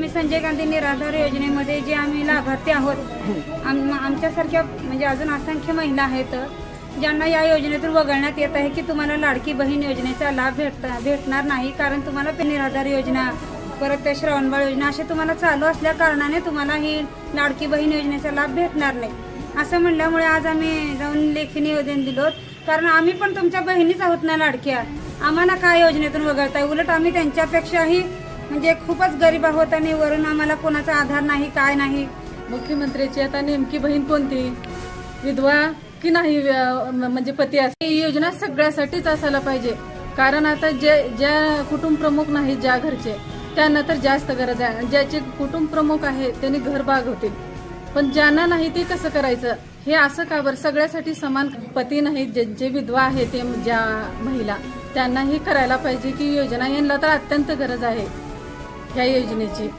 मी संजय गांधी निराधार योजनेमध्ये जे आम्ही लाभार्थी आहोत आम आमच्यासारख्या म्हणजे अजून असंख्य महिला आहेत ज्यांना या योजनेतून वगळण्यात येत आहे की तुम्हाला लाडकी बहीण योजनेचा लाभ भेटता भेटणार नाही कारण तुम्हाला निराधार योजना परत त्या श्रवणबाळ योजना असे तुम्हाला चालू असल्या कारणाने तुम्हाला ही लाडकी बहीण योजनेचा लाभ भेटणार नाही. असं म्हणल्यामुळे आज आम्ही जाऊन लेखी निवेदन दिलो कारण आम्ही पण तुमच्या बहिणीच आहोत ना लाडक्या. आम्हाला काय योजनेतून वगळताय? उलट आम्ही त्यांच्यापेक्षाही म्हणजे खूपच गरीब आहोत आणि वरून आम्हाला कोणाचा आधार नाही काय नाही. मुख्यमंत्र्याची आता नेमकी बहीण कोणती? विधवा की नाही अं, म्हणजे पती असते ही योजना सगळ्यासाठीच असायला पाहिजे. कारण आता जे ज्या कुटुंब प्रमुख नाहीत ज्या घरचे त्यांना तर जास्त गरज आहे. ज्याचे कुटुंब प्रमुख आहे त्यांनी घर बागवतील पण ज्यांना नाही ते कसं करायचं? हे असं का बरं? सगळ्यासाठी समान पती नाहीत जे विधवा आहे ते ज्या महिला त्यांनाही करायला पाहिजे की योजना यांना तर अत्यंत गरज आहे. ह्या योजनेची